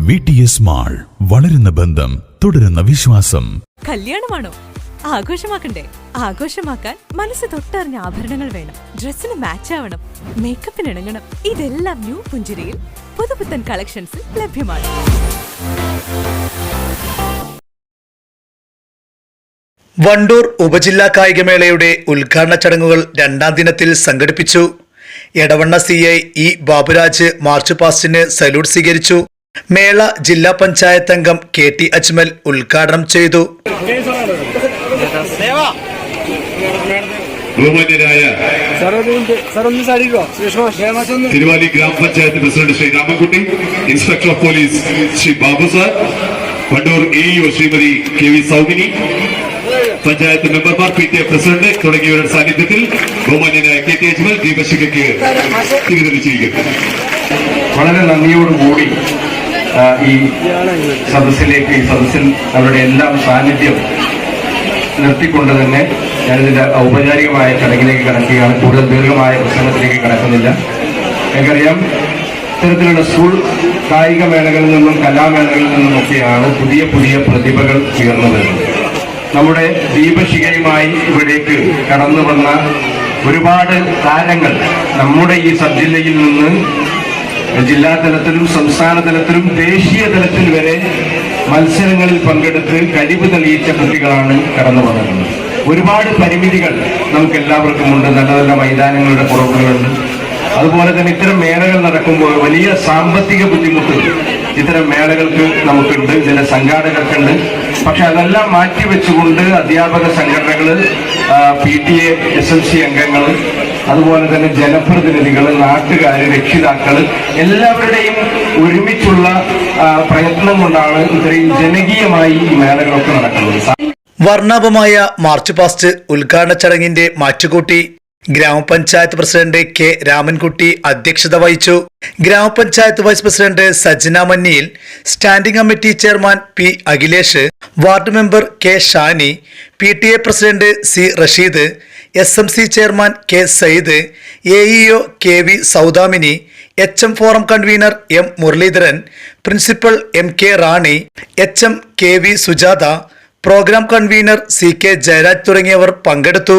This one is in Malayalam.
വി ടി എസ് മാൾ വളരുന്ന ബന്ധം തുടരുന്ന വിശ്വാസം. കല്യാണമാണോ? ആഘോഷമാക്കണ്ടേ? ആഘോഷമാക്കാൻ മനസ്സ് തൊട്ടറിഞ്ഞ ആഭരണങ്ങൾ വേണം. ഡ്രസ്സിന് മാച്ച് ആവണം. മേക്കപ്പിന് ഇണങ്ങണം. ഇതെല്ലാം ന്യൂ പുഞ്ചിരിയിൽ പുതുപുത്തൻ കളക്ഷൻസിൽ ലഭ്യമാണ്. വണ്ടൂർ ഉപജില്ലാ കായികമേളയുടെ ഉദ്ഘാടന ചടങ്ങുകൾ രണ്ടാം ദിനത്തിൽ സംഘടിപ്പിച്ചു. Edavanna C I E Baburaj march പാസ്റ്റിന് salute സ്വീകരിച്ചു. മേള ജില്ലാ പഞ്ചായത്ത് അംഗം കെ ടി അജ്മൽ ഉദ്ഘാടനം ചെയ്തു. ബഹുമാന്യരായ തിരുവാലി ഗ്രാമപഞ്ചായത്ത് president Shri Ramankutty inspector of police Shri Babu sir Wandoor A Shrimati K V Saumini panchayat മെമ്പർമാർ പി ടി എ പ്രസിഡന്റ് തുടങ്ങിയവരുടെ സാന്നിധ്യത്തിൽ ബഹുമാന്യനായ കെ ടി അജ്മൽ ദീപശിഖയ്ക്ക് തിരിതെളിച്ചിരിക്കുന്നു വളരെ നന്ദിയോടുകൂടി ഈ സദസ്സിലേക്ക് ഈ സദസ്സിൽ അവരുടെ എല്ലാം സാന്നിധ്യം നിർത്തിക്കൊണ്ട് തന്നെ ഞാനിതിന്റെ ഔപചാരികമായ ചടങ്ങിലേക്ക് കടക്കുകയാണ്. കൂടുതൽ ദീർഘമായ പ്രസംഗത്തിലേക്ക് കടക്കുന്നില്ല. എനിക്കറിയാം ഇത്തരത്തിലുള്ള സ്കൂൾ കായിക മേളകളിൽ നിന്നും കലാമേളകളിൽ നിന്നുമൊക്കെയാണ് പുതിയ പുതിയ പ്രതിഭകൾ ഉയർന്നു വരുന്നത് നമ്മുടെ ദീപശിഖയുമായി ഇവിടേക്ക് കടന്നു വന്ന ഒരുപാട് താരങ്ങൾ നമ്മുടെ ഈ സബ് ജില്ലയിൽ നിന്ന് ജില്ലാ തലത്തിലും സംസ്ഥാന തലത്തിലും ദേശീയ തലത്തിൽ വരെ മത്സരങ്ങളിൽ പങ്കെടുത്ത് കഴിവ് തെളിയിച്ച കുട്ടികളാണ് കടന്നു വന്നത്. ഒരുപാട് പരിമിതികൾ നമുക്ക് എല്ലാവർക്കും ഉണ്ട്. നല്ല നല്ല മൈതാനങ്ങളുടെ കുറവുകളുണ്ട് അതുപോലെ തന്നെ ഇത്തരം മേളകൾ നടക്കുമ്പോൾ വലിയ സാമ്പത്തിക ബുദ്ധിമുട്ട് ഇത്തരം മേളകൾക്ക് നമുക്കുണ്ട് ചില സംഘാടകർക്കുണ്ട്. പക്ഷെ അതെല്ലാം മാറ്റിവെച്ചുകൊണ്ട് അധ്യാപക സംഘടനകൾ P T A S L C അംഗങ്ങൾ അതുപോലെ തന്നെ ജനപ്രതിനിധികൾ നാട്ടുകാർ രക്ഷിതാക്കൾ എല്ലാവരുടെയും ഒരുമിച്ചുള്ള പ്രയത്നം കൊണ്ടാണ് ഇത്രയും ജനകീയമായി ഈ മേളകളൊക്കെ നടക്കുന്നത്. വർണാഭമായ മാർച്ച് പാസ്റ്റ് ഉദ്ഘാടന ചടങ്ങിന്റെ മാറ്റുകൂട്ടി. ഗ്രാമപഞ്ചായത്ത് പ്രസിഡന്റ് കെ രാമൻകുട്ടി അധ്യക്ഷത വഹിച്ചു. ഗ്രാമപഞ്ചായത്ത് vice president Sajna Manniyil standing committee chairman P Akhilesh ward member K Shani P T A president C Rasheed S M C chairman K Sayyid A EO K V Saudamini H M forum convener M Muraleedharan principal M K Rani H M K V Sujatha programme convener C K Jayaraj തുടങ്ങിയവർ പങ്കെടുത്തു.